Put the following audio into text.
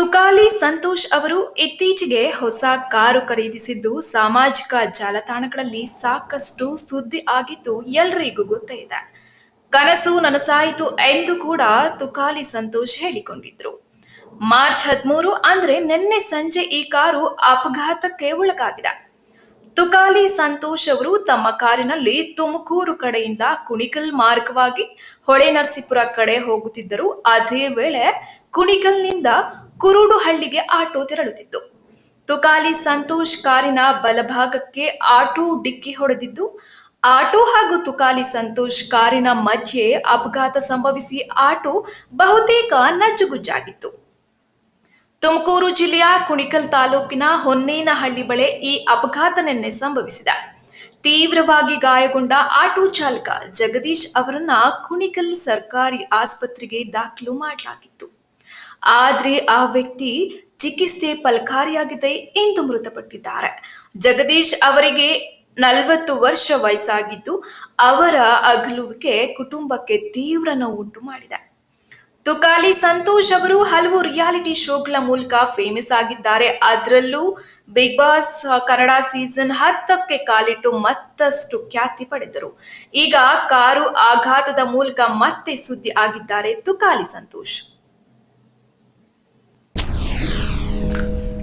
ತುಕಾಲಿ ಸಂತೋಷ್ ಅವರು ಇತ್ತೀಚೆಗೆ ಹೊಸ ಕಾರು ಖರೀದಿಸಿದ್ದು ಸಾಮಾಜಿಕ ಜಾಲತಾಣಗಳಲ್ಲಿ ಸಾಕಷ್ಟು ಸುದ್ದಿ ಆಗಿದ್ದು ಎಲ್ರಿಗೂ ಗೊತ್ತೇ ಇದೆ. ಕನಸು ನನಸಾಯಿತು ಎಂದು ಕೂಡ ತುಕಾಲಿ ಸಂತೋಷ್ ಹೇಳಿಕೊಂಡಿದ್ರು. ಮಾರ್ಚ್ ಹದಿಮೂರು ಅಂದ್ರೆ ನಿನ್ನೆ ಸಂಜೆ ಈ ಕಾರು ಅಪಘಾತಕ್ಕೆ ಒಳಗಾಗಿದೆ. ತುಕಾಲಿ ಸಂತೋಷ್ ಅವರು ತಮ್ಮ ಕಾರಿನಲ್ಲಿ ತುಮಕೂರು ಕಡೆಯಿಂದ ಕುಣಿಕಲ್ ಮಾರ್ಗವಾಗಿ ಹೊಳೆ ನರಸೀಪುರ ಕಡೆ ಹೋಗುತ್ತಿದ್ದರು. ಅದೇ ವೇಳೆ ಕುಣಿಗಲ್ನಿಂದ ಕುರುಡುಹಳ್ಳಿಗೆ ಆಟೋ ತೆರಳುತ್ತಿತ್ತು. ತುಕಾಲಿ ಸಂತೋಷ್ ಕಾರಿನ ಬಲಭಾಗಕ್ಕೆ ಆಟೋ ಡಿಕ್ಕಿ ಹೊಡೆದಿದ್ದು, ಆಟೋ ಹಾಗೂ ತುಕಾಲಿ ಸಂತೋಷ್ ಕಾರಿನ ಮಧ್ಯೆ ಅಪಘಾತ ಸಂಭವಿಸಿ ಆಟೋ ಬಹುತೇಕ ನಜ್ಜುಗುಜ್ಜಾಗಿತ್ತು. ತುಮಕೂರು ಜಿಲ್ಲೆಯ ಕುಣಿಕಲ್ ತಾಲೂಕಿನ ಹೊನ್ನೇನಹಳ್ಳಿ ಬಳಿ ಈ ಅಪಘಾತ ನಿನ್ನೆ ಸಂಭವಿಸಿದೆ. ತೀವ್ರವಾಗಿ ಗಾಯಗೊಂಡ ಆಟೋ ಚಾಲಕ ಜಗದೀಶ್ ಅವರನ್ನ ಕುಣಿಕಲ್ ಸರ್ಕಾರಿ ಆಸ್ಪತ್ರೆಗೆ ದಾಖಲು ಮಾಡಲಾಗಿತ್ತು. ಆದ್ರೆ ಆ ವ್ಯಕ್ತಿ ಚಿಕಿತ್ಸೆ ಫಲಕಾರಿಯಾಗಿದೆ ಎಂದು ಮೃತಪಟ್ಟಿದ್ದಾರೆ. ಜಗದೀಶ್ ಅವರಿಗೆ ನಲವತ್ತು ವರ್ಷ ವಯಸ್ಸಾಗಿದ್ದು ಅವರ ಅಗಲುವಿಕೆ ಕುಟುಂಬಕ್ಕೆ ತೀವ್ರ ನೋವುಂಟು ಮಾಡಿದೆ. ತುಕಾಲಿ ಸಂತೋಷ್ ಅವರು ಹಲವು ರಿಯಾಲಿಟಿ ಶೋಗಳ ಮೂಲಕ ಫೇಮಸ್ ಆಗಿದ್ದಾರೆ. ಅದರಲ್ಲೂ ಬಿಗ್ ಬಾಸ್ ಕನ್ನಡ ಸೀಸನ್ ಹತ್ತಕ್ಕೆ ಕಾಲಿಟ್ಟು ಮತ್ತಷ್ಟು ಖ್ಯಾತಿ ಪಡೆದರು. ಈಗ ಕಾರು ಆಘಾತದ ಮೂಲಕ ಮತ್ತೆ ಸುದ್ದಿ ಆಗಿದ್ದಾರೆ Tukali Santosh.